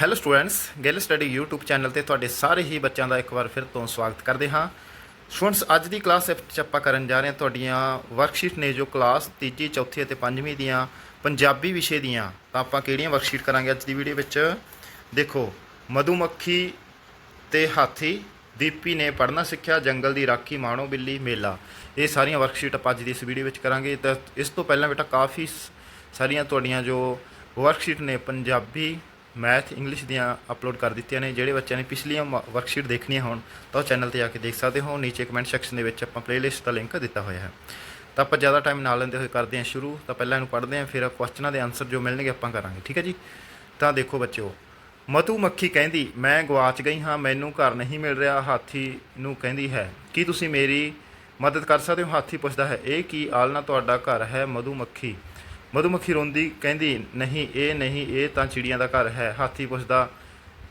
Hello students Gill study YouTube channel ਤੇ ਤੁਹਾਡੇ ਸਾਰੇ ਹੀ ਬੱਚਿਆਂ ਦਾ ਇੱਕ ਵਾਰ ਫਿਰ ਤੋਂ ਸਵਾਗਤ ਕਰਦੇ ਹਾਂ। ਸਟੂਡੈਂਟਸ ਅੱਜ ਦੀ ਕਲਾਸ ਵਿੱਚ ਆਪਾਂ ਕਰਨ ਜਾ ਰਹੇ ਹਾਂ ਤੁਹਾਡੀਆਂ ਵਰਕਸ਼ੀਟ ਨੇ ਜੋ ਕਲਾਸ ਤੀਜੀ, ਚੌਥੀ ਅਤੇ ਪੰਜਵੀਂ ਦੀਆਂ ਪੰਜਾਬੀ ਵਿਸ਼ੇ ਦੀਆਂ। ਤਾਂ ਆਪਾਂ ਕਿਹੜੀਆਂ ਵਰਕਸ਼ੀਟ ਕਰਾਂਗੇ ਅੱਜ ਦੀ ਵੀਡੀਓ ਵਿੱਚ? ਦੇਖੋ, ਮਧੂਮੱਖੀ ਤੇ ਹਾਥੀ, ਦੀਪੀ ਨੇ ਪੜ੍ਹਨਾ ਸਿੱਖਿਆ, ਜੰਗਲ ਦੀ ਰਾਖੀ, ਮਾਣੋ ਬਿੱਲੀ, ਮੇਲਾ। ਇਹ ਸਾਰੀਆਂ ਵਰਕਸ਼ੀਟ ਆਪਾਂ ਅੱਜ ਦੀ ਇਸ ਵੀਡੀਓ ਵਿੱਚ ਕਰਾਂਗੇ। ਤਾਂ ਇਸ ਤੋਂ ਪਹਿਲਾਂ ਬੇਟਾ ਕਾਫੀ ਸਾਰੀਆਂ ਤੁਹਾਡੀਆਂ ਜੋ ਵਰਕਸ਼ੀਟ ਨੇ ਪੰਜਾਬੀ ਮੈਥ, ਇੰਗਲਿਸ਼ ਦੀਆਂ ਅਪਲੋਡ ਕਰ ਦਿੱਤੀਆਂ ਨੇ। ਜਿਹੜੇ ਬੱਚਿਆਂ ਨੇ ਪਿਛਲੀਆਂ ਵਰਕਸ਼ੀਟ ਦੇਖਣੀਆਂ ਹੋਣ, ਤਾਂ ਉਹ ਚੈਨਲ ਤੇ ਜਾ ਕੇ ਦੇਖ ਸਕਦੇ ਹੋ। ਨੀਚੇ ਕਮੈਂਟ ਸੈਕਸ਼ਨ ਦੇ ਵਿੱਚ ਆਪਾਂ ਪਲੇਲਿਸਟ ਦਾ ਲਿੰਕ ਦਿੱਤਾ ਹੋਇਆ ਹੈ। ਤਾਂ ਆਪਾਂ ਜ਼ਿਆਦਾ ਟਾਈਮ ਨਾ ਲੈਂਦੇ ਹੋਏ ਕਰਦੇ ਹਾਂ ਸ਼ੁਰੂ। ਤਾਂ ਪਹਿਲਾਂ ਇਹਨੂੰ ਪੜ੍ਹਦੇ ਹਾਂ, ਫਿਰ ਕੁਐਸਚਨਾਂ ਦੇ ਆਨਸਰ ਜੋ ਮਿਲਣਗੇ ਆਪਾਂ ਕਰਾਂਗੇ, ਠੀਕ ਹੈ ਜੀ? ਤਾਂ ਦੇਖੋ ਬੱਚਿਓ, ਮਧੂ ਮੱਖੀ ਕਹਿੰਦੀ, ਮੈਂ ਗਵਾਚ ਗਈ ਹਾਂ, ਮੈਨੂੰ ਘਰ ਨਹੀਂ ਮਿਲ ਰਿਹਾ। ਹਾਥੀ ਨੂੰ ਕਹਿੰਦੀ ਹੈ, ਕੀ ਤੁਸੀਂ ਮੇਰੀ ਮਦਦ ਕਰ ਸਕਦੇ ਹੋ? ਹਾਥੀ ਪੁੱਛਦਾ ਹੈ, ਇਹ ਕੀ ਆਲਣਾ ਤੁਹਾਡਾ ਘਰ ਹੈ ਮਧੂ ਮੱਖੀ? ਮਧੂਮੱਖੀ ਰੋਂਦੀ ਕਹਿੰਦੀ, ਨਹੀਂ, ਇਹ ਨਹੀਂ, ਇਹ ਤਾਂ ਚਿੜੀਆਂ ਦਾ ਘਰ ਹੈ। ਹਾਥੀ ਪੁੱਛਦਾ,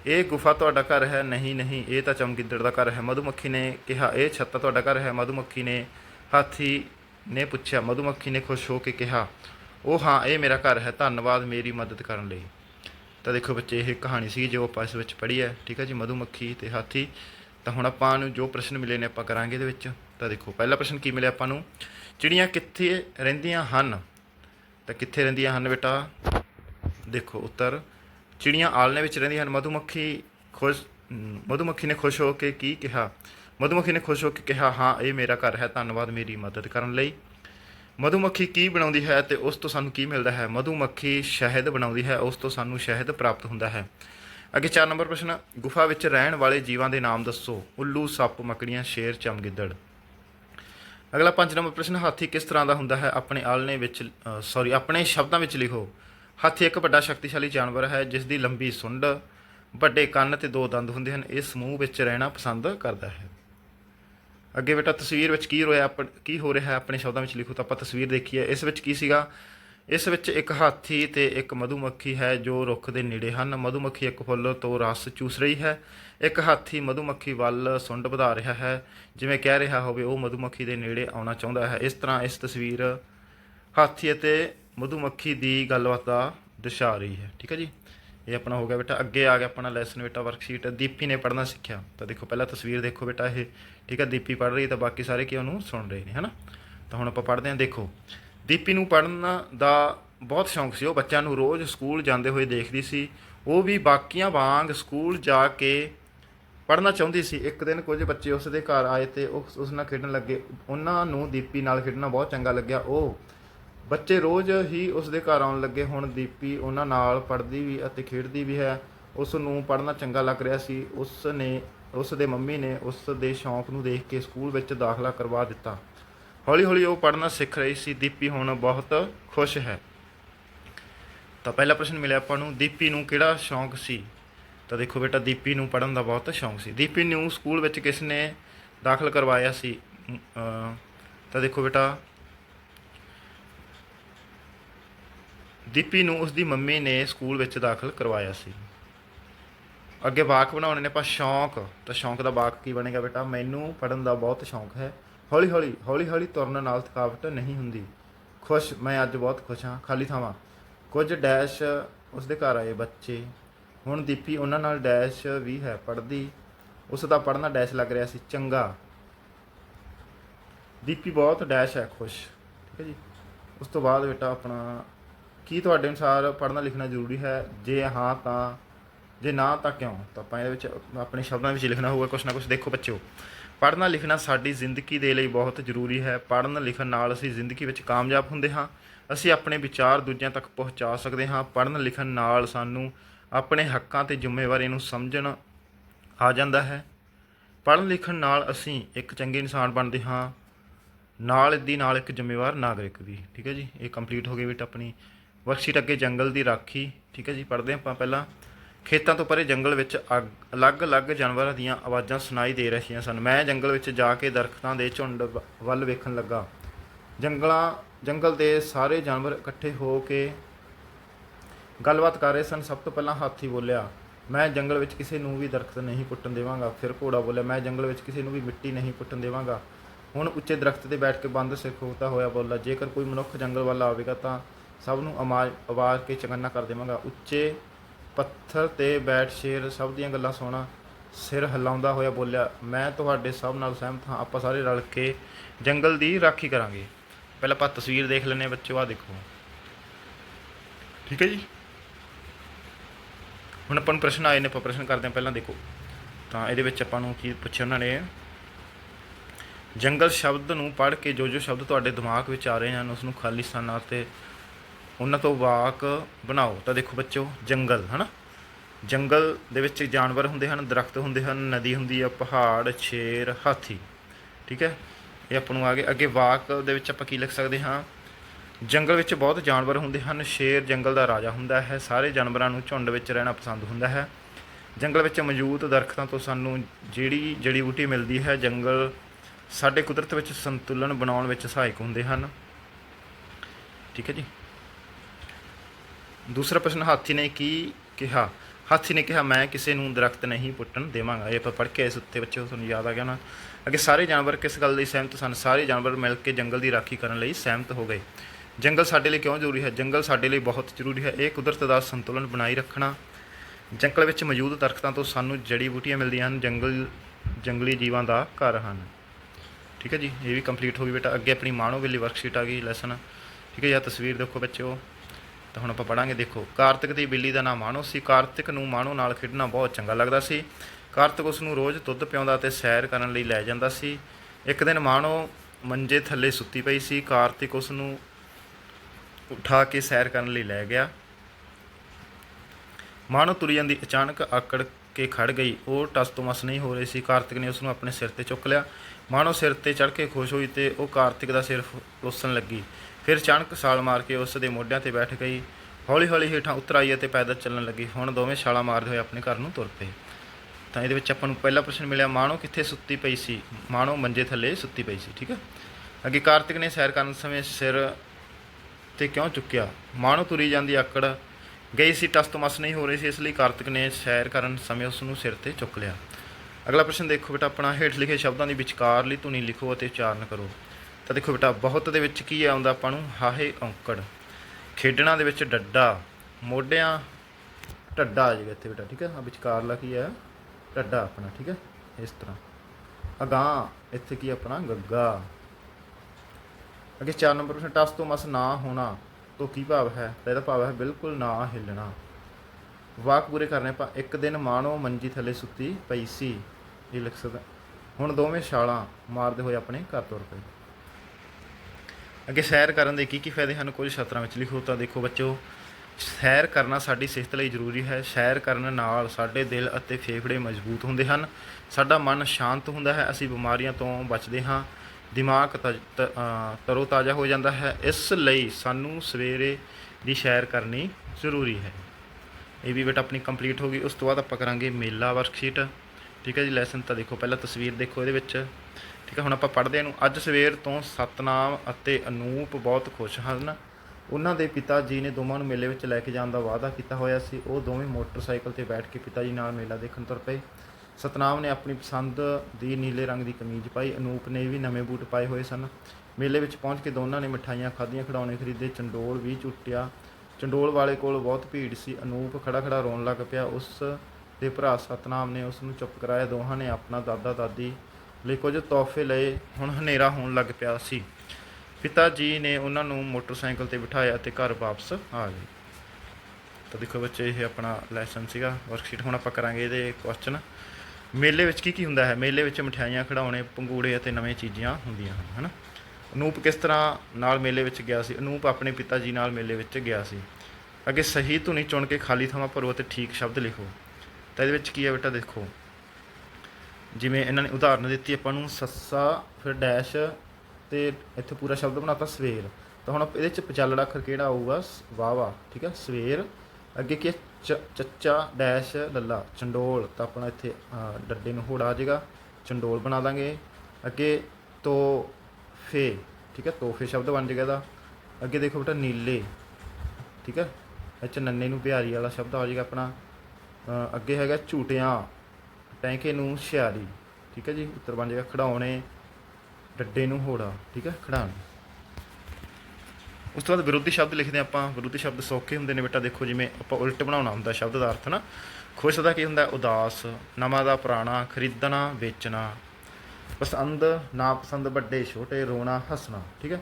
ਇਹ ਗੁਫਾ ਤੁਹਾਡਾ ਘਰ ਹੈ? ਨਹੀਂ ਨਹੀਂ, ਇਹ ਤਾਂ ਚਮਗਿੱਦੜ ਦਾ ਘਰ ਹੈ। ਮਧੂਮੱਖੀ ਨੇ ਕਿਹਾ, ਇਹ ਛੱਤ ਤੁਹਾਡਾ ਘਰ ਹੈ? ਮਧੂਮੱਖੀ ਨੇ, ਹਾਥੀ ਨੇ ਪੁੱਛਿਆ, ਮਧੂਮੱਖੀ ਨੇ ਖੁਸ਼ ਹੋ ਕੇ ਕਿਹਾ, ਉਹ ਹਾਂ, ਇਹ ਮੇਰਾ ਘਰ ਹੈ। ਧੰਨਵਾਦ ਮੇਰੀ ਮਦਦ ਕਰਨ ਲਈ। ਤਾਂ ਦੇਖੋ ਬੱਚੇ, ਇਹ ਕਹਾਣੀ ਸੀ ਜੋ ਆਪਾਂ ਇਸ ਵਿੱਚ ਪੜ੍ਹੀ ਹੈ। ਠੀਕ ਹੈ ਜੀ, ਮਧੂਮੱਖੀ ਤੇ ਹਾਥੀ। ਤਾਂ ਹੁਣ ਆਪਾਂ ਨੂੰ ਜੋ ਪ੍ਰਸ਼ਨ ਮਿਲੇ ਨੇ ਆਪਾਂ ਕਰਾਂਗੇ ਇਹਦੇ ਵਿੱਚ। ਤਾਂ ਦੇਖੋ, ਪਹਿਲਾ ਪ੍ਰਸ਼ਨ ਕੀ ਮਿਲਿਆ ਆਪਾਂ ਨੂੰ? ਚਿੜੀਆਂ ਕਿੱਥੇ ਰਹਿੰਦੀਆਂ ਹਨ? ਤਾਂ ਕਿੱਥੇ ਰਹਿੰਦੀਆਂ ਹਨ ਬੇਟਾ? ਦੇਖੋ, ਉੱਤਰ। ਚਿੜੀਆਂ ਆਲਣੇ ਵਿੱਚ ਰਹਿੰਦੀਆਂ ਹਨ। ਮਧੂਮੱਖੀ ਖੁਸ਼ ਮਧੂਮੱਖੀ ਨੇ ਖੁਸ਼ ਹੋ ਕੇ ਕੀ ਕਿਹਾ? ਮਧੂਮੱਖੀ ਨੇ ਖੁਸ਼ ਹੋ ਕੇ ਕਿਹਾ, ਹਾਂ, ਇਹ ਮੇਰਾ ਘਰ ਹੈ। ਧੰਨਵਾਦ ਮੇਰੀ ਮਦਦ ਕਰਨ ਲਈ। ਮਧੂਮੱਖੀ ਕੀ ਬਣਾਉਂਦੀ ਹੈ ਤੇ ਉਸ ਤੋਂ ਸਾਨੂੰ ਕੀ ਮਿਲਦਾ ਹੈ? ਮਧੂਮੱਖੀ ਸ਼ਹਿਦ ਬਣਾਉਂਦੀ ਹੈ। ਉਸ ਤੋਂ ਸਾਨੂੰ ਸ਼ਹਿਦ ਪ੍ਰਾਪਤ ਹੁੰਦਾ ਹੈ। ਅੱਗੇ 4 ਨੰਬਰ ਪ੍ਰਸ਼ਨ। ਗੁਫਾ ਵਿੱਚ ਰਹਿਣ ਵਾਲੇ ਜੀਵਾਂ ਦੇ ਨਾਮ ਦੱਸੋ। ਉੱਲੂ, ਸੱਪ, ਮੱਕੜੀਆਂ, ਸ਼ੇਰ, ਚਮਗਿੱਦੜ। ਅਗਲਾ 5 ਨੰਬਰ ਪ੍ਰਸ਼ਨ, ਹਾਥੀ ਕਿਸ ਤਰ੍ਹਾਂ ਦਾ ਹੁੰਦਾ ਹੈ? ਆਪਣੇ ਆਲਣੇ ਵਿੱਚ ਸੌਰੀ ਆਪਣੇ ਸ਼ਬਦਾਂ ਵਿੱਚ ਲਿਖੋ। ਹਾਥੀ ਇੱਕ ਵੱਡਾ ਸ਼ਕਤੀਸ਼ਾਲੀ ਜਾਨਵਰ ਹੈ ਜਿਸ ਦੀ ਲੰਬੀ ਸੁੰਡ, ਵੱਡੇ ਕੰਨ ਤੇ ਦੋ ਦੰਦ ਹੁੰਦੇ ਹਨ। ਇਹ ਸਮੂਹ ਵਿੱਚ ਰਹਿਣਾ ਪਸੰਦ ਕਰਦਾ ਹੈ। ਅੱਗੇ ਬੇਟਾ, ਤਸਵੀਰ ਵਿੱਚ ਕੀ ਰੋਇਆ ਆਪ- ਕੀ ਹੋ ਰਿਹਾ ਹੈ? ਆਪਣੇ ਸ਼ਬਦਾਂ ਵਿੱਚ ਲਿਖੋ ਤਾਂ ਆਪਾਂ ਤਸਵੀਰ ਦੇਖੀ ਹੈ ਇਸ ਵਿੱਚ ਕੀ ਸੀਗਾ? ਇਸ ਵਿੱਚ ਇੱਕ ਹਾਥੀ ਤੇ ਇੱਕ ਮਧੂਮੱਖੀ ਹੈ ਜੋ ਰੁੱਖ ਦੇ ਨੇੜੇ ਹਨ। ਮਧੂਮੱਖੀ ਇੱਕ ਫੁੱਲ ਤੋਂ ਰਸ ਚੂਸ ਰਹੀ ਹੈ। ਇੱਕ ਹਾਥੀ ਮਧੂਮੱਖੀ ਵੱਲ ਸੁੰਡ ਵਧਾ ਰਿਹਾ ਹੈ। ਜਿਵੇਂ ਕਹਿ ਰਿਹਾ ਹੋਵੇ, ਉਹ ਮਧੂਮੱਖੀ ਦੇ ਨੇੜੇ ਆਉਣਾ ਚਾਹੁੰਦਾ ਹੈ। ਇਸ ਤਰ੍ਹਾਂ ਇਸ ਤਸਵੀਰ ਹਾਥੀ ਅਤੇ ਮਧੂਮੱਖੀ ਦੀ ਗੱਲਬਾਤ ਦਾ ਦਰਸਾ ਰਹੀ ਹੈ। ਠੀਕ ਹੈ ਜੀ? ਇਹ ਆਪਣਾ ਹੋ ਗਿਆ ਬੇਟਾ। ਅੱਗੇ ਆ ਗਿਆ ਆਪਣਾ ਲੈਸਨ ਬੇਟਾ ਵਰਕਸ਼ੀਟ ਦੀਪੀ ਨੇ ਪੜ੍ਹਨਾ ਸਿੱਖਿਆ। ਤਾਂ ਦੇਖੋ, ਪਹਿਲਾਂ ਤਸਵੀਰ ਦੇਖੋ ਬੇਟਾ ਇਹ। ਠੀਕ ਹੈ, ਦੀਪੀ ਪੜ੍ਹ ਰਹੀ ਹੈ ਤਾਂ ਬਾਕੀ ਸਾਰੇ ਕਿ ਉਹਨੂੰ ਸੁਣ ਰਹੇ ਨੇ ਹਨਾ ਤਾਂ ਹੁਣ ਆਪਾਂ ਪੜ੍ਹਦੇ ਹਾਂ। ਦੇਖੋ ਦੀਪੀ ਨੂੰ ਪੜ੍ਹਨ ਦਾ ਬਹੁਤ ਸ਼ੌਂਕ ਸੀ, ਉਹ ਬੱਚਿਆਂ ਨੂੰ ਰੋਜ਼ ਸਕੂਲ ਜਾਂਦੇ ਹੋਏ ਦੇਖਦੀ ਸੀ। ਉਹ ਵੀ ਬਾਕੀਆਂ ਵਾਂਗ ਸਕੂਲ ਜਾ ਕੇ ਪੜ੍ਹਨਾ ਚਾਹੁੰਦੀ ਸੀ। ਇੱਕ ਦਿਨ ਕੁਝ ਬੱਚੇ ਉਸ ਦੇ ਘਰ ਆਏ ਤੇ ਉਹ ਉਸ ਨਾਲ ਖੇਡਣ ਲੱਗੇ। ਉਹਨਾਂ ਨੂੰ ਦੀਪੀ ਨਾਲ ਖੇਡਣਾ ਬਹੁਤ ਚੰਗਾ ਲੱਗਿਆ। ਉਹ ਬੱਚੇ ਰੋਜ਼ ਹੀ ਉਸ ਦੇ ਘਰ ਆਉਣ ਲੱਗੇ ਹੁਣ ਦੀਪੀ ਉਹਨਾਂ ਨਾਲ ਪੜ੍ਹਦੀ ਵੀ ਅਤੇ ਖੇਡਦੀ ਵੀ ਹੈ। ਉਸ ਨੂੰ ਪੜ੍ਹਨਾ ਚੰਗਾ ਲੱਗ ਰਿਹਾ ਸੀ। ਉਸ ਨੇ, ਉਸ ਦੇ ਮੰਮੀ ਨੇ ਉਸ ਦੇ ਸ਼ੌਂਕ ਨੂੰ ਦੇਖ ਕੇ ਸਕੂਲ ਵਿੱਚ ਦਾਖਲਾ ਕਰਵਾ ਦਿੱਤਾ। ਹੌਲੀ ਹੌਲੀ ਉਹ ਪੜ੍ਹਨਾ ਸਿੱਖ ਰਹੀ ਸੀ। ਦੀਪੀ ਹੁਣ ਬਹੁਤ ਖੁਸ਼ ਹੈ। ਤਾਂ ਪਹਿਲਾ ਪ੍ਰਸ਼ਨ ਮਿਲਿਆ ਆਪਾਂ ਨੂੰ, ਦੀਪੀ ਨੂੰ ਕਿਹੜਾ ਸ਼ੌਂਕ ਸੀ? ਤਾਂ ਦੇਖੋ ਬੇਟਾ, ਦੀਪੀ ਨੂੰ ਪੜ੍ਹਨ ਦਾ ਬਹੁਤ ਸ਼ੌਂਕ ਸੀ। ਦੀਪੀ ਨੂੰ ਸਕੂਲ ਵਿੱਚ ਕਿਸ ਨੇ ਦਾਖਲ ਕਰਵਾਇਆ ਸੀ? ਤਾਂ ਦੇਖੋ ਬੇਟਾ, ਦੀਪੀ ਨੂੰ ਉਸ ਦੀ ਮੰਮੀ ਨੇ ਸਕੂਲ ਵਿੱਚ ਦਾਖਲ ਕਰਵਾਇਆ ਸੀ। ਅੱਗੇ ਵਾਕ ਬਣਾਉਣੇ ਨੇ ਆਪਾਂ ਸ਼ੌਂਕ। ਤਾਂ ਸ਼ੌਂਕ ਦਾ ਵਾਕ ਕੀ ਬਣੇਗਾ ਬੇਟਾ? ਮੈਨੂੰ ਪੜਨ ਦਾ ਬਹੁਤ ਸ਼ੌਂਕ ਹੈ। ਹੌਲੀ ਹੌਲੀ ਹੌਲੀ ਹੌਲੀ ਤੁਰਨ ਨਾਲ ਥਕਾਵਟ ਨਹੀਂ ਹੁੰਦੀ। ਖੁਸ਼, ਮੈਂ ਅੱਜ ਬਹੁਤ ਖੁਸ਼ ਹਾਂ, ਖਾਲੀ ਥਾਵਾਂ। ਕੁਝ ਡੈਸ਼ ਉਸ ਦੇ ਘਰ ਆਏ ਬੱਚੇ। ਹੁਣ ਦੀਪੀ ਉਹਨਾਂ ਨਾਲ ਡੈਸ਼ ਵੀ ਹੈ ਪੜਦੀ ਉਸ ਦਾ ਪੜਨਾ ਡੈਸ਼ ਲੱਗ ਰਿਹਾ ਸੀ, ਚੰਗਾ। ਦੀਪੀ ਬਹੁਤ ਡੈਸ਼ ਹੈ, ਖੁਸ਼। ਠੀਕ ਹੈ ਜੀ। ਉਸ ਤੋਂ ਬਾਅਦ ਬੇਟਾ ਆਪਣਾ, ਕੀ ਤੁਹਾਡੇ ਅਨੁਸਾਰ ਪੜ੍ਹਨਾ ਲਿਖਣਾ ਜ਼ਰੂਰੀ ਹੈ? ਜੇ ਹਾਂ ਤਾਂ, ਜੇ ਨਾ ਤਾਂ ਕਿਉਂ? ਤਾਂ ਆਪਾਂ ਇਹਦੇ ਵਿੱਚ, ਆਪਣੇ ਸ਼ਬਦਾਂ ਵਿੱਚ ਲਿਖਣਾ ਹੋਊਗਾ, ਕੁਛ ਨਾ ਕੁਛ ਦੇਖੋ ਬੱਚਿਓ। ਪੜ੍ਹਨਾ ਲਿਖਣਾ ਸਾਡੀ ਜ਼ਿੰਦਗੀ ਦੇ ਲਈ ਬਹੁਤ ਜ਼ਰੂਰੀ ਹੈ। ਪੜ੍ਹਨ ਲਿਖਣ ਨਾਲ ਅਸੀਂ ਜ਼ਿੰਦਗੀ ਵਿੱਚ ਕਾਮਯਾਬ ਹੁੰਦੇ ਹਾਂ। ਅਸੀਂ ਆਪਣੇ ਵਿਚਾਰ ਦੂਜਿਆਂ ਤੱਕ ਪਹੁੰਚਾ ਸਕਦੇ ਹਾਂ। ਪੜ੍ਹਨ ਲਿਖਣ ਨਾਲ ਸਾਨੂੰ ਆਪਣੇ ਹੱਕਾਂ ਤੇ ਜ਼ਿੰਮੇਵਾਰੀ ਨੂੰ ਸਮਝਣ ਆ ਜਾਂਦਾ ਹੈ। ਪੜ੍ਹਨ ਲਿਖਣ ਨਾਲ ਅਸੀਂ ਇੱਕ ਚੰਗੇ ਇਨਸਾਨ ਬਣਦੇ ਹਾਂ। ਨਾਲ ਦੀ ਨਾਲ ਇੱਕ ਜ਼ਿੰਮੇਵਾਰ ਨਾਗਰਿਕ ਵੀ। ਠੀਕ ਹੈ ਜੀ? ਇਹ ਕੰਪਲੀਟ ਹੋ ਗਈ ਬੇਟਾ ਆਪਣੀ। ਵਰਕਸ਼ੀਟ ਅੱਗੇ ਜੰਗਲ ਦੀ ਰਾਖੀ। ਠੀਕ ਹੈ ਜੀ? ਪੜ੍ਹਦੇ ਆਪਾਂ ਪਹਿਲਾਂ। ਖੇਤਾਂ ਤੋਂ ਪਰੇ ਜੰਗਲ ਵਿੱਚ ਅੱਗ- ਅਲੱਗ-ਅਲੱਗ ਜਾਨਵਰਾਂ ਦੀਆਂ ਆਵਾਜ਼ਾਂ ਸੁਣਾਈ ਦੇ ਰਹੀਆਂ ਸਨ। ਮੈਂ ਜੰਗਲ ਵਿੱਚ ਜਾ ਕੇ ਦਰਖਤਾਂ ਦੇ ਝੁੰਡ ਵ- ਵੱਲ ਵੇਖਣ ਲੱਗਾ। ਜੰਗਲਾਂ, ਜੰਗਲ ਦੇ ਸਾਰੇ ਜਾਨਵਰ ਇਕੱਠੇ ਹੋ ਕੇ ਗੱਲਬਾਤ ਕਰ ਰਹੇ ਸਨ। ਸਭ ਤੋਂ ਪਹਿਲਾਂ ਹਾਥੀ ਬੋਲਿਆ, ਮੈਂ ਜੰਗਲ ਵਿੱਚ ਕਿਸੇ ਨੂੰ ਵੀ ਦਰਖਤ ਨਹੀਂ ਪੁੱਟਣ ਦੇਵਾਂਗਾ। ਫਿਰ ਘੋੜਾ ਬੋਲਿਆ, ਮੈਂ ਜੰਗਲ ਵਿੱਚ ਕਿਸੇ ਨੂੰ ਵੀ ਮਿੱਟੀ ਨਹੀਂ ਪੁੱਟਣ ਦੇਵਾਂਗਾ। ਹੁਣ ਉੱਚੇ ਦਰਖਤ ਤੇ ਬੈਠ ਕੇ ਬੰਦ ਸਿਰ ਖੋਤਾ ਹੋਇਆ ਬੋਲਿਆ ਜੇਕਰ ਕੋਈ ਮਨੁੱਖ ਜੰਗਲ ਵੱਲ ਆਵੇਗਾ ਤਾਂ ਸਭ ਨੂੰ ਆਵਾਜ਼ ਆਵਾਜ਼ ਕੇ ਚਕੰਨਾ ਕਰ ਦੇਵਾਂਗਾ। ਉੱਚੇ ਪੱਥਰ ਤੇ ਬੈਠ ਸ਼ੇਰ ਸਭ ਦੀਆਂ ਗੱਲਾਂ ਸੁਣਾ, ਸਿਰ ਹਿਲਾਉਂਦਾ ਹੋਇਆ ਬੋਲਿਆ, ਮੈਂ ਤੁਹਾਡੇ ਸਭ ਨਾਲ ਸਹਿਮਤ ਹਾਂ, ਆਪਾਂ ਸਾਰੇ ਰਲ ਕੇ ਜੰਗਲ ਦੀ ਰਾਖੀ ਕਰਾਂਗੇ। ਪਹਿਲਾਂ ਆਪਾਂ ਤਸਵੀਰ ਦੇਖ ਲੈਂਦੇ ਹਾਂ ਬੱਚਿਓ ਆ ਦੇਖੋ। ਠੀਕ ਹੈ ਜੀ? ਹੁਣ ਆਪਾਂ ਨੂੰ ਪ੍ਰਸ਼ਨ ਆਏ ਨੇ, ਆਪਾਂ ਪ੍ਰਸ਼ਨ ਕਰਦੇ ਹਾਂ ਪਹਿਲਾਂ ਦੇਖੋ। ਤਾਂ ਇਹਦੇ ਵਿੱਚ ਆਪਾਂ ਨੂੰ ਕੀ ਪੁੱਛਿਆ ਉਹਨਾਂ ਨੇ? ਜੰਗਲ ਸ਼ਬਦ ਨੂੰ ਪੜ੍ਹ ਕੇ ਜੋ ਜੋ ਸ਼ਬਦ ਤੁਹਾਡੇ ਦਿਮਾਗ ਵਿੱਚ ਆ ਰਹੇ ਹਨ ਉਸ ਨੂੰ ਖਾਲੀ ਸਥਾਨਾਂ ਤੇ ਉਹਨਾਂ ਤੋਂ ਵਾਕ ਬਣਾਓ। ਤਾਂ ਦੇਖੋ ਬੱਚੋ ਜੰਗਲ, ਹਨਾ? ਜੰਗਲ ਦੇ ਵਿੱਚ ਜਾਨਵਰ ਹੁੰਦੇ ਹਨ, ਦਰਖਤ ਹੁੰਦੇ ਹਨ, ਨਦੀ ਹੁੰਦੀ ਆ, ਪਹਾੜ, ਸ਼ੇਰ, ਹਾਥੀ। ਠੀਕ ਹੈ? ਇਹ ਆਪਾਂ ਨੂੰ ਆਗੇ ਅੱਗੇ ਵਾਕ ਦੇ ਵਿੱਚ ਆਪਾਂ ਕੀ ਲਿਖ ਸਕਦੇ ਹਾਂ? ਜੰਗਲ ਵਿੱਚ ਬਹੁਤ ਜਾਨਵਰ ਹੁੰਦੇ ਹਨ, ਸ਼ੇਰ ਜੰਗਲ ਦਾ ਰਾਜਾ ਹੁੰਦਾ ਹੈ, ਸਾਰੇ ਜਾਨਵਰਾਂ ਨੂੰ ਝੁੰਡ ਵਿੱਚ ਰਹਿਣਾ ਪਸੰਦ ਹੁੰਦਾ ਹੈ। ਜੰਗਲ ਵਿੱਚ ਮੌਜੂਦ ਦਰਖਤਾਂ ਤੋਂ ਸਾਨੂੰ ਜਿਹੜੀ ਜੜੀ ਬੂਟੀ ਮਿਲਦੀ ਹੈ, ਜੰਗਲ ਸਾਡੇ ਕੁਦਰਤ ਵਿੱਚ ਸੰਤੁਲਨ ਬਣਾਉਣ ਵਿੱਚ ਸਹਾਇਕ ਹੁੰਦੇ ਹਨ। ਠੀਕ ਹੈ ਜੀ? ਦੂਸਰਾ ਪ੍ਰਸ਼ਨ ਹਾਥੀ ਨੇ ਕੀ ਕਿਹਾ? ਹਾਥੀ ਨੇ ਕਿਹਾ, ਮੈਂ ਕਿਸੇ ਨੂੰ ਦਰਖਤ ਨਹੀਂ ਪੁੱਟਣ ਦੇਵਾਂਗਾ। ਇਹ ਆਪਾਂ ਪੜ੍ਹ ਕੇ ਇਸ ਉੱਤੇ ਬੱਚੇ ਤੁਹਾਨੂੰ ਯਾਦ ਆ ਗਿਆ ਨਾ ਅੱਗੇ, ਸਾਰੇ ਜਾਨਵਰ ਕਿਸ ਗੱਲ ਲਈ ਸਹਿਮਤ ਸਨ? ਸਾਰੇ ਜਾਨਵਰ ਮਿਲ ਕੇ ਜੰਗਲ ਦੀ ਰਾਖੀ ਕਰਨ ਲਈ ਸਹਿਮਤ ਹੋ ਗਏ। ਜੰਗਲ ਸਾਡੇ ਲਈ ਕਿਉਂ ਜ਼ਰੂਰੀ ਹੈ? ਜੰਗਲ ਸਾਡੇ ਲਈ ਬਹੁਤ ਜ਼ਰੂਰੀ ਹੈ। ਇਹ ਕੁਦਰਤ ਦਾ ਸੰਤੁਲਨ ਬਣਾਈ ਰੱਖਣਾ। ਜੰਗਲ ਵਿੱਚ ਮੌਜੂਦ ਦਰਖਤਾਂ ਤੋਂ ਸਾਨੂੰ ਜੜੀ ਬੂਟੀਆਂ ਮਿਲਦੀਆਂ ਹਨ। ਜੰਗਲ, ਜੰਗਲੀ ਜੀਵਾਂ ਦਾ ਘਰ ਹਨ। ਠੀਕ ਹੈ ਜੀ? ਇਹ ਵੀ ਕੰਪਲੀਟ ਹੋ ਗਈ ਬੇਟਾ। ਅੱਗੇ ਆਪਣੀ ਮਾਣੋ ਵੇਲੇ ਵਰਕਸ਼ੀਟ ਆ ਗਈ ਲੈਸਨ ਠੀਕ ਹੈ ਜੀ? ਆਹ ਤਸਵੀਰ ਦੇਖੋ ਬੱਚਿਓ। ਤਾਂ ਹੁਣ ਆਪਾਂ ਪੜਾਂਗੇ, ਦੇਖੋ, ਕਾਰਤਿਕ ਦੀ ਬਿੱਲੀ ਦਾ ਨਾਮ ਮਾਣੋ ਸੀ। ਕਾਰਤਿਕ ਨੂੰ ਮਾਣੋ ਨਾਲ ਖੇਡਣਾ ਬਹੁਤ ਚੰਗਾ ਲੱਗਦਾ ਸੀ। ਕਾਰਤਿਕ ਉਸ ਨੂੰ ਰੋਜ਼ ਦੁੱਧ ਪਿਆਉਂਦਾ ਤੇ ਸੈਰ ਕਰਨ ਲਈ ਲੈ ਜਾਂਦਾ ਸੀ। ਇੱਕ ਦਿਨ ਮਾਣੋ ਮੰਜੇ ਥੱਲੇ ਸੁੱਤੀ ਪਈ ਸੀ। ਕਾਰਤਿਕ ਉਸ ਨੂੰ ਉਠਾ ਕੇ ਸੈਰ ਕਰਨ ਲਈ ਲੈ ਗਿਆ। ਮਾਣੋ ਤੁਰੀ ਜਾਂਦੀ, ਅਚਾਨਕ ਆਕੜ ਕੇ ਖੜ ਗਈ। ਉਹ ਟਸ ਤੋਂ ਮਸ ਨਹੀਂ ਹੋ ਰਹੀ ਸੀ। ਕਾਰਤਿਕ ਨੇ ਉਸ ਨੂੰ ਆਪਣੇ ਸਿਰ ਤੇ ਚੁੱਕ ਲਿਆ। ਮਾਣੋ ਸਿਰ ਤੇ ਚੜ ਕੇ ਖੁਸ਼ ਹੋਈ ਤੇ ਉਹ ਕਾਰਤਿਕ ਦਾ ਸਿਰ ਰੋਸਣ ਲੱਗੀ। ਫਿਰ ਅਚਾਨਕ ਛਾਲ ਮਾਰ ਕੇ ਉਸ ਦੇ ਮੋਢਿਆਂ ਤੇ ਬੈਠ ਗਈ। ਹੌਲੀ ਹੌਲੀ ਹੇਠਾਂ ਉਤਰ ਆਈ ਅਤੇ ਪੈਦਲ ਚੱਲਣ ਲੱਗੀ। ਹੁਣ ਦੋਵੇਂ ਛਾਲਾਂ ਮਾਰਦੇ ਹੋਏ ਆਪਣੇ ਘਰ ਨੂੰ ਤੁਰ ਪਏ। ਤਾਂ ਇਹਦੇ ਵਿੱਚ ਆਪਾਂ ਨੂੰ ਪਹਿਲਾ ਪ੍ਰਸ਼ਨ ਮਿਲਿਆ, ਮਾਣੋ ਕਿੱਥੇ ਸੁੱਤੀ ਪਈ ਸੀ? ਮਾਣੋ ਮੰਜੇ ਥੱਲੇ ਸੁੱਤੀ ਪਈ ਸੀ, ਠੀਕ ਹੈ? ਅੱਗੇ ਕਾਰਤਿਕ ਨੇ ਸੈਰ ਕਰਨ ਸਮੇਂ ਸਿਰ ਤੇ ਕਿਉਂ ਚੁੱਕਿਆ? ਮਾਣੋ ਤੁਰੀ ਜਾਂਦੀ ਆਕੜ ਗਈ ਸੀ ਟਸ ਤਮਸ ਨਹੀਂ ਹੋ ਰਹੀ ਸੀ, ਇਸ ਲਈ ਕਾਰਤਿਕ ਨੇ ਸੈਰ ਕਰਨ ਸਮੇਂ ਉਸ ਨੂੰ ਸਿਰ ਤੇ ਚੁੱਕ ਲਿਆ। ਅਗਲਾ ਪ੍ਰਸ਼ਨ ਦੇਖੋ ਬੇਟਾ, ਆਪਣਾ ਹੇਠ ਲਿਖੇ ਸ਼ਬਦਾਂ ਦੀ ਵਿਚਕਾਰਲੀ ਧੁਨੀ ਲਿਖੋ ਅਤੇ ਉਚਾਰਨ ਕਰੋ। ਤਾਂ ਦੇਖੋ ਬੇਟਾ, ਬਹੁਤ ਦੇ ਵਿੱਚ ਕੀ ਆਉਂਦਾ ਆਪਾਂ ਨੂੰ? ਹਾਹੇ ਔਂਕੜ। ਖੇਡਣਾ ਦੇ ਵਿੱਚ ਡੱਡਾ। ਮੋਢਿਆਂ ਢੱਡਾ ਆ ਜਾਏਗਾ ਇੱਥੇ ਬੇਟਾ, ਠੀਕ ਹੈ ਆ ਵਿਚਕਾਰਲਾ ਕੀ ਹੈ? ਢੱਡਾ ਆਪਣਾ, ਠੀਕ ਹੈ ਇਸ ਤਰ੍ਹਾਂ। ਅਗਾਂਹ, ਇੱਥੇ ਕੀ ਆਪਣਾ? ਗੱਗਾ। ਅੱਗੇ 4 ਨੰਬਰ ਪ੍ਰਸ਼ਨ, ਟਸ ਤੋਂ ਮਸ ਨਾ ਹੋਣਾ, ਤੋਂ ਕੀ ਭਾਵ ਹੈ? ਤਾਂ ਇਹਦਾ ਭਾਵ ਹੈ ਬਿਲਕੁਲ ਨਾ ਹਿੱਲਣਾ। ਵਾਕ ਪੂਰੇ ਕਰਨੇ ਪਾ ਇੱਕ ਦਿਨ ਮਾਣੋ ਮੰਜੀ ਥੱਲੇ ਸੁੱਤੀ ਪਈ ਸੀ। ਇਹ ਲਿਖ ਸਕਦਾ। ਹੁਣ ਦੋਵੇਂ ਛਾਲਾਂ ਮਾਰਦੇ ਹੋਏ ਆਪਣੇ ਘਰ ਤੁਰ ਪਏ। ਅੱਗੇ ਸੈਰ ਕਰਨ ਦੇ ਕੀ ਕੀ ਫਾਇਦੇ ਹਨ? ਕੁਝ ਸਤਰਾਂ ਵਿੱਚ ਲਿਖੋ ਤਾਂ ਦੇਖੋ ਬੱਚੋ ਸੈਰ ਕਰਨਾ ਸਾਡੀ ਸਿਹਤ ਲਈ ਜ਼ਰੂਰੀ ਹੈ। ਸੈਰ ਕਰਨ ਨਾਲ ਸਾਡੇ ਦਿਲ ਅਤੇ ਫੇਫੜੇ ਮਜ਼ਬੂਤ ਹੁੰਦੇ ਹਨ। ਸਾਡਾ ਮਨ ਸ਼ਾਂਤ ਹੁੰਦਾ ਹੈ। ਅਸੀਂ ਬਿਮਾਰੀਆਂ ਤੋਂ ਬਚਦੇ ਹਾਂ। ਦਿਮਾਗ ਤਜ- ਤ- ਤਰੋ ਤਾਜ਼ਾ ਹੋ ਜਾਂਦਾ ਹੈ। ਇਸ ਲਈ ਸਾਨੂੰ ਸਵੇਰੇ ਦੀ ਸੈਰ ਕਰਨੀ ਜ਼ਰੂਰੀ ਹੈ। ਇਹ ਵੀ ਬੇਟਾ ਆਪਣੀ ਕੰਪਲੀਟ ਹੋ ਗਈ। ਉਸ ਤੋਂ ਬਾਅਦ ਆਪਾਂ ਕਰਾਂਗੇ ਮੇਲਾ ਵਰਕਸ਼ੀਟ ਠੀਕ ਹੈ ਜੀ ਲੈਸਨ ਤਾਂ ਦੇਖੋ, ਪਹਿਲਾਂ ਤਸਵੀਰ ਦੇਖੋ ਇਹਦੇ ਵਿੱਚ। ਠੀਕ ਹੈ, ਹੁਣ ਆਪਾਂ ਪੜ੍ਹਦੇ ਹਾਂ ਇਹਨੂੰ। ਅੱਜ ਸਵੇਰ ਤੋਂ ਸਤਨਾਮ ਅਤੇ ਅਨੂਪ ਬਹੁਤ ਖੁਸ਼ ਹਨ। ਉਹਨਾਂ ਦੇ ਪਿਤਾ ਜੀ ਨੇ ਦੋਵਾਂ ਨੂੰ ਮੇਲੇ ਵਿੱਚ ਲੈ ਕੇ ਜਾਣ ਦਾ ਵਾਅਦਾ ਕੀਤਾ ਹੋਇਆ ਸੀ। ਉਹ ਦੋਵੇਂ ਮੋਟਰਸਾਈਕਲ ਤੇ ਬੈਠ ਕੇ ਪਿਤਾ ਜੀ ਨਾਲ ਮੇਲਾ ਦੇਖਣ ਤੁਰ ਪਏ। ਸਤਨਾਮ ਨੇ ਆਪਣੀ ਪਸੰਦ ਦੀ ਨੀਲੇ ਰੰਗ ਦੀ ਕਮੀਜ਼ ਪਾਈ। ਅਨੂਪ ਨੇ ਵੀ ਨਵੇਂ ਬੂਟ ਪਾਏ ਹੋਏ ਸਨ। ਮੇਲੇ ਵਿੱਚ ਪਹੁੰਚ ਕੇ ਦੋਨਾਂ ਨੇ ਮਠਾਈਆਂ ਖਾਧੀਆਂ, ਖਿਡੌਣੇ ਖਰੀਦੇ। ਚੰਡੋਲ ਵੀ ਝੁੱਟਿਆ। ਚੰਡੋਲ ਵਾਲੇ ਕੋਲ ਬਹੁਤ ਭੀੜ ਸੀ। ਅਨੂਪ ਖੜਾ ਖੜਾ ਰੋਣ ਲੱਗ ਪਿਆ। ਉਸ ਦੇ ਭਰਾ ਸਤਨਾਮ ਨੇ ਉਸ ਨੂੰ ਚੁੱਪ ਕਰਾਇਆ। ਦੋਹਾਂ ਨੇ ਆਪਣਾ ਦਾਦਾ ਦਾਦੀ ਲਈ ਕੁਝ ਤੋਹਫੇ ਲਏ। ਹੁਣ ਹਨੇਰਾ ਹੋਣ ਲੱਗ ਪਿਆ ਸੀ। ਪਿਤਾ ਜੀ ਨੇ ਉਹਨਾਂ ਨੂੰ ਮੋਟਰਸਾਈਕਲ ਤੇ ਬਿਠਾਇਆ ਤੇ ਘਰ ਵਾਪਸ ਆ ਗਏ। ਤਾਂ ਦੇਖੋ ਬੱਚੇ, ਇਹ ਆਪਣਾ ਲੈਸਨ ਸੀਗਾ ਵਰਕਸ਼ੀਟ ਹੁਣ ਆਪਾਂ ਕਰਾਂਗੇ ਇਹਦੇ ਕੁਐਸਚਨ ਮੇਲੇ ਵਿੱਚ ਕੀ ਕੀ ਹੁੰਦਾ ਹੈ? ਮੇਲੇ ਵਿੱਚ ਮਠਿਆਈਆਂ ਖਿਡਾਉਣੇ, ਪੰਗੂੜੇ ਅਤੇ ਨਵੀਆਂ ਚੀਜ਼ਾਂ ਹੁੰਦੀਆਂ ਹਨ, ਹਨਾ? ਅਨੂਪ ਕਿਸ ਤਰ੍ਹਾਂ ਨਾਲ ਮੇਲੇ ਵਿੱਚ ਗਿਆ ਸੀ? ਅਨੂਪ ਆਪਣੇ ਪਿਤਾ ਜੀ ਨਾਲ ਮੇਲੇ ਵਿੱਚ ਗਿਆ ਸੀ। ਅੱਗੇ ਸਹੀ ਧੁਨੀ ਚੁਣ ਕੇ ਖਾਲੀ ਥਾਵਾਂ ਭਰੋ ਅਤੇ ਠੀਕ ਸ਼ਬਦ ਲਿਖੋ। ਤਾਂ ਇਹਦੇ ਵਿੱਚ ਕੀ ਹੈ ਬੇਟਾ ਦੇਖੋ। ਜਿਵੇਂ ਇਹਨਾਂ ਨੇ ਉਦਾਹਰਨ ਦਿੱਤੀ, ਆਪਾਂ ਨੂੰ ਸੱਸਾ, ਫਿਰ ਡੈਸ਼ ਤੇ ਇੱਥੇ ਪੂਰਾ ਸ਼ਬਦ ਬਣਾਤਾ ਸਵੇਰ। ਤਾਂ ਹੁਣ ਇਹਦੇ ਚ ਪਚਾਲੜਾ ਅੱਖਰ ਕਿਹੜਾ ਆਊਗਾ? ਸ- ਵਾਹ ਵਾਹ, ਠੀਕ ਹੈ? ਸਵੇਰ। ਅੱਗੇ ਕੀ ਹੈ? ਚ- ਚੱਚਾ, ਡੈਸ਼, ਲੱਲਾ, ਚੰਡੋਲ। ਤਾਂ ਆਪਣਾ ਇੱਥੇ ਡੱਡੇ ਨੂੰ ਹੋੜਾ ਆ ਜਾਏਗਾ। ਚੰਡੋਲ ਬਣਾ ਦਾਂਗੇ। ਅੱਗੇ ਤੋ, ਫੇ, ਠੀਕ ਹੈ? ਤੋਹਫੇ ਸ਼ਬਦ ਬਣ ਜਾਏਗਾ ਇਹਦਾ। ਅੱਗੇ ਦੇਖੋ ਬੇਟਾ, ਨੀਲੇ। ਠੀਕ ਹੈ? ਇਹ 'ਚ ਨੰਨੇ ਨੂੰ ਪਿਆਰੀ ਵਾਲਾ ਸ਼ਬਦ ਆ ਜਾਏਗਾ ਆਪਣਾ। ਅੱਗੇ ਹੈਗਾ ਝੂਟਿਆਂ ਟੈਂਕੇ ਨੂੰ ਹੁਸ਼ਿਆਰੀ ਠੀਕ ਹੈ ਜੀ? ਉੱਤਰ ਬਣ ਜਾਏਗਾ ਖਿਡੌਣੇ ਡੱਡੇ ਨੂੰ ਹੋੜਾ ਠੀਕ ਹੈ? ਖਿਡਾਉਣ ਉਸ ਤੋਂ ਬਾਅਦ ਵਿਰੋਧੀ ਸ਼ਬਦ ਲਿਖਦੇ ਹਾਂ ਆਪਾਂ। ਵਿਰੋਧੀ ਸ਼ਬਦ ਸੌਖੇ ਹੁੰਦੇ ਨੇ ਬੇਟਾ। ਦੇਖੋ ਜਿਵੇਂ ਆਪਾਂ ਉਲਟ ਬਣਾਉਣਾ ਹੁੰਦਾ ਸ਼ਬਦ ਦਾ ਅਰਥ ਨਾ। ਖੁਸ਼ ਦਾ ਕੀ ਹੁੰਦਾ? ਉਦਾਸ। ਨਵਾਂ ਦਾ ਪੁਰਾਣਾ। ਖਰੀਦਣਾ ਵੇਚਣਾ। ਪਸੰਦ ਨਾ ਪਸੰਦ ਵੱਡੇ ਛੋਟੇ ਰੋਣਾ ਹੱਸਣਾ ਠੀਕ ਹੈ?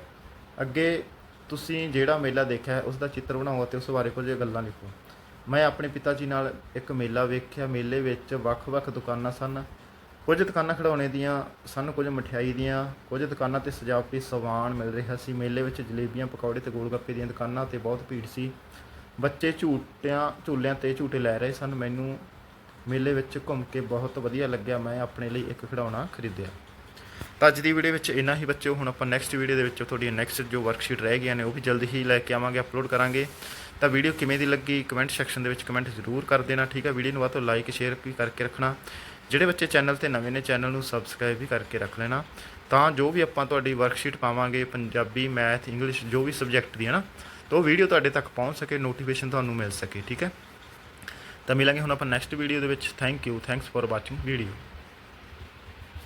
ਅੱਗੇ ਤੁਸੀਂ ਜਿਹੜਾ ਮੇਲਾ ਦੇਖਿਆ ਹੈ, ਉਸ ਦਾ ਚਿੱਤਰ ਬਣਾਓ ਅਤੇ ਉਸ ਬਾਰੇ ਕੁਝ ਗੱਲਾਂ ਲਿਖੋ। ਮੈਂ ਆਪਣੇ ਪਿਤਾ ਜੀ ਨਾਲ ਇੱਕ ਮੇਲਾ ਵੇਖਿਆ। ਮੇਲੇ ਵਿੱਚ ਵੱਖ-ਵੱਖ ਦੁਕਾਨਾਂ ਸਨ। ਕੁਝ ਦੁਕਾਨਾਂ ਖਿਡੌਣੇ ਦੀਆਂ ਸਨ, ਕੁਝ ਮਠਿਆਈ ਦੀਆਂ। ਕੁਝ ਦੁਕਾਨਾਂ ਤੇ ਸਜਾਵਟੀ ਸਮਾਨ ਮਿਲ ਰਿਹਾ ਸੀ। ਮੇਲੇ ਵਿੱਚ ਜਲੇਬੀਆਂ, ਪਕੌੜੇ ਤੇ ਗੋਲਗੱਪੇ ਦੀਆਂ ਦੁਕਾਨਾਂ ਤੇ ਬਹੁਤ ਭੀੜ ਸੀ। ਬੱਚੇ ਝੂਟਿਆਂ, ਝੂਲਿਆਂ ਤੇ ਝੂਟੇ ਲੈ ਰਹੇ ਸਨ। ਮੈਨੂੰ ਮੇਲੇ ਵਿੱਚ ਘੁੰਮ ਕੇ ਬਹੁਤ ਵਧੀਆ ਲੱਗਿਆ। ਮੈਂ ਆਪਣੇ ਲਈ ਇੱਕ ਖਿਡੌਣਾ ਖਰੀਦਿਆ। ਤਾਂ ਅੱਜ ਦੀ ਵੀਡੀਓ ਵਿੱਚ ਇੰਨਾ ਹੀ ਬੱਚਿਓ। ਹੁਣ ਆਪਾਂ ਨੈਕਸਟ ਵੀਡੀਓ ਦੇ ਵਿੱਚ ਤੁਹਾਡੀਆਂ ਨੈਕਸਟ ਜੋ ਵਰਕਸ਼ੀਟ ਰਹਿ ਗਈਆਂ ਨੇ, ਉਹ ਵੀ ਜਲਦੀ ਹੀ ਲੈ ਕੇ ਆਵਾਂਗੇ ਅਪਲੋਡ ਕਰਾਂਗੇ। ਤਾਂ ਵੀਡੀਓ ਕਿਵੇਂ ਦੀ ਲੱਗੀ? ਕਮੈਂਟ ਸੈਕਸ਼ਨ ਦੇ ਵਿੱਚ ਕਮੈਂਟ ਜ਼ਰੂਰ ਕਰ ਦੇਣਾ, ਠੀਕ ਹੈ? ਵੀਡੀਓ ਨੂੰ ਵੱਧ ਤੋਂ ਲਾਈਕ ਸ਼ੇਅਰ ਵੀ ਕਰਕੇ ਰੱਖਣਾ। ਜਿਹੜੇ ਬੱਚੇ ਚੈਨਲ ਤੇ ਨਵੇਂ ਨੇ ਚੈਨਲ ਨੂੰ ਸਬਸਕ੍ਰਾਈਬ ਵੀ ਕਰਕੇ ਰੱਖ ਲੈਣਾ। ਤਾਂ ਜੋ ਵੀ ਆਪਾਂ ਤੁਹਾਡੀ ਵਰਕਸ਼ੀਟ ਪਾਵਾਂਗੇ, ਪੰਜਾਬੀ ਮੈਥ ਇੰਗਲਿਸ਼ ਜੋ ਵੀ ਸਬਜੈਕਟ ਦੀ ਹੈ ਨਾ, ਤਾਂ ਉਹ ਵੀਡੀਓ ਤੁਹਾਡੇ ਤੱਕ ਪਹੁੰਚ ਸਕੇ ਨੋਟੀਫਿਕੇਸ਼ਨ ਤੁਹਾਨੂੰ ਮਿਲ ਸਕੇ, ਠੀਕ ਹੈ? ਤਾਂ ਮਿਲਾਂਗੇ ਹੁਣ ਆਪਾਂ ਨੈਕਸਟ ਵੀਡੀਓ ਦੇ ਵਿੱਚ। Thank you thanks for watching video